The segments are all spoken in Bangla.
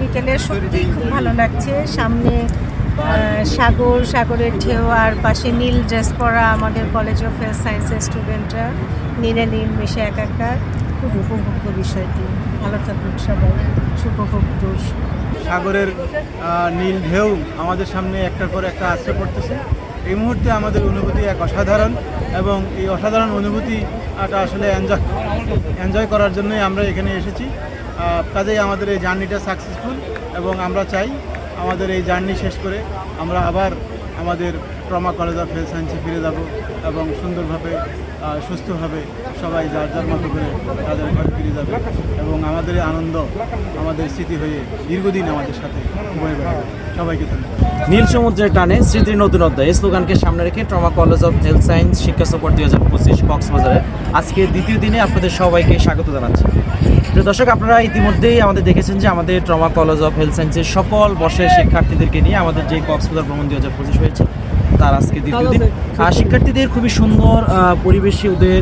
বিকেলে সত্যিই খুব ভালো লাগছে। সামনে সাগর, সাগরের ঢেউ, আর পাশে নীল ড্রেস পরা আমাদের কলেজ অফ হেলথ সায়েন্সের স্টুডেন্টরা নীলে নীল মিশে একাকার। খুব উপভোগ্য বিষয়টি। ভালো থাকুক সবাই। সুপভোগ দোষ। সাগরের নীল ঢেউ আমাদের সামনে একটার পর একটা আসতে পড়তেছে। এই মুহূর্তে আমাদের অনুভূতি এক অসাধারণ এবং এই অসাধারণ অনুভূতিটা আসলে এনজয় এনজয় করার জন্যই আমরা এখানে এসেছি। কাজেই আমাদের এই জার্নিটা সাকসেসফুল এবং আমরা চাই আমাদের এই জার্নি শেষ করে আমরা আবার আমাদের ট্রমা কলেজ অফ হেলথ সায়েন্সে ফিরে যাব এবং সুন্দরভাবে সুস্থভাবে সবাই যার যার মতো করে তাদের ঘরে ফিরে যাবে এবং আমাদের আনন্দ, আমাদের স্মৃতি হয়ে দীর্ঘদিন আমাদের সাথে সবাইকে ধন্যবাদ। নীল সমুদ্রের টানে স্মৃতির নতুন অধ্যায়। স্লোগানকে সামনে রেখে trauma college of health science শিক্ষা সফর দুই হাজার পঁচিশ কক্সবাজারে। আজকে দ্বিতীয় দিনে আপনাদের সবাইকে স্বাগত জানাচ্ছি। প্রিয় দর্শক, আপনারা ইতিমধ্যেই আমাদের দেখেছেন যে আমাদের ট্রমা কলেজ অফ হেলথ সায়েন্সের সকল বর্ষের শিক্ষার্থীদেরকে নিয়ে আমাদের যে কক্সবাজার ভ্রমণ দুই হাজার পঁচিশ হয়েছে তার আজকে দ্বিতীয় দিন। আর শিক্ষার্থীদের খুবই সুন্দর পরিবেশে ওদের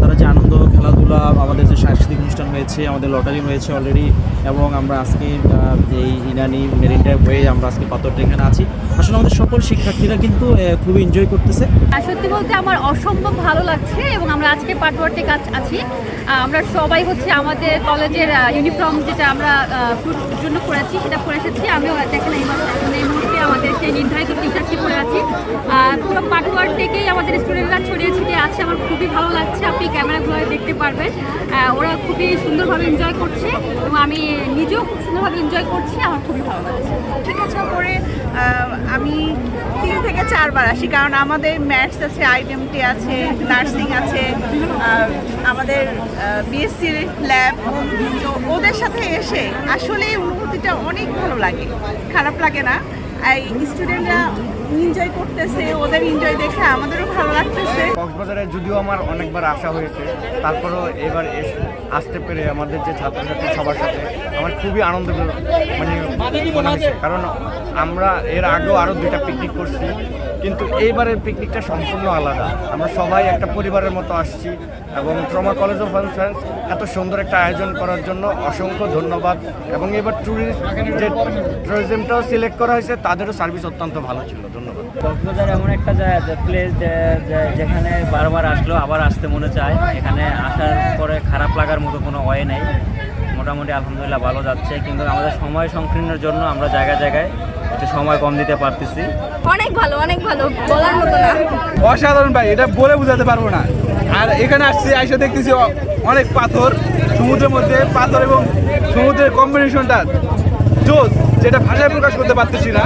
তারা যে আনন্দ খেলাধুলা আমাদের যে সাংস্কৃতিক অনুষ্ঠান হয়েছে আমাদের লটারি হয়েছে অলরেডি এবং আমরা আজকে এই ইনানি মেরিন ড্রাইভ হয়ে আমরা আজকে পাথরটা এখানে আছি। আসলে আমাদের সকল শিক্ষার্থীরা কিন্তু খুবই এনজয় করতেছে। সত্যি বলতে আমার অসম্ভব ভালো লাগছে এবং আমরা আজকে পাটওয়ার্টে কাজ আছি আমরা সবাই হচ্ছে আমাদের কলেজের ইউনিফর্ম যেটা আমরা জন্য করেছি সেটা পরে এসেছি। আমিও দেখেন এই মুহূর্তে- আমাদের সেই নির্ধারিত টি শার্টটি পরে পুরো পাটওয়ার্ড থেকেই আমাদের স্টুডেন্টরা ছড়িয়ে ছিটিয়ে আছে। আমার খুবই ভালো লাগছে। আপনি ক্যামেরা ক্যামেরাগুলো দেখতে পারবেন। ওরা খুবই সুন্দরভাবে এনজয় করছে এবং আমি নিজেও খুব সুন্দরভাবে এনজয় করছি। আমার খুবই ভালো লাগছে। ঠিক আছে পরে আমি তিন থেকে চারবার আসি, কারণ আমাদের ম্যাথস আছে আইডেমটি আছে নার্সিং আছে আমাদের বিএসসির ল্যাব তো ওদের সাথে এসে আসলে অনুভূতিটা অনেক ভালো লাগে। খারাপ লাগে না। এই স্টুডেন্টরা এনজয় করতেছে, ওদের এনজয় দেখে আমাদেরও ভালো লাগতেছে। কক্সবাজারে যদিও আমার অনেকবার আসা হয়েছে, তারপরেও এবার আসতে পেরে আমাদের যে ছাত্রছাত্রী সবার সাথে আমার খুবই আনন্দ মানে কারণ আমরা এর আগেও আরও দুইটা পিকনিক করছি, কিন্তু এইবারের পিকনিকটা সম্পূর্ণ আলাদা। আমরা সবাই একটা পরিবারের মতো আসছি, এবং ট্রমা কলেজ অফ সায়েন্স এত সুন্দর একটা আয়োজন করার জন্য অসংখ্য ধন্যবাদ, এবং এবার ট্যুরিস্ট যে ট্যুরিজমটাও সিলেক্ট করা হয়েছে, তাদেরও সার্ভিস অত্যন্ত ভালো ছিল। ধন্যবাদ। কক্সবাজার এমন একটা জায়গা প্লেস যেখানে বারবার আসলেও আবার আসতে মনে চায়। এখানে আসার পরে খারাপ লাগার মতো কোনো ওয়ে নেই। মোটামুটি আলহামদুলিল্লাহ ভালো যাচ্ছে। কিন্তু আমাদের সময় সংকীর্ণের জন্য আমরা জায়গায় জায়গায় একটু সময় কম দিতে পারতেছি। অনেক ভালো অনেক ভালো বলার মতো না। অসাধারণ ভাই এটা বলে বোঝাতে পারব না। আর এখানে আসছি আইসা দেখতেছি অনেক পাথর সমুদ্রের মধ্যে পাথর এবং সমুদ্রের কম্বিনেশনটা জোস যেটা ভাষায় প্রকাশ করতে পারতেছি না।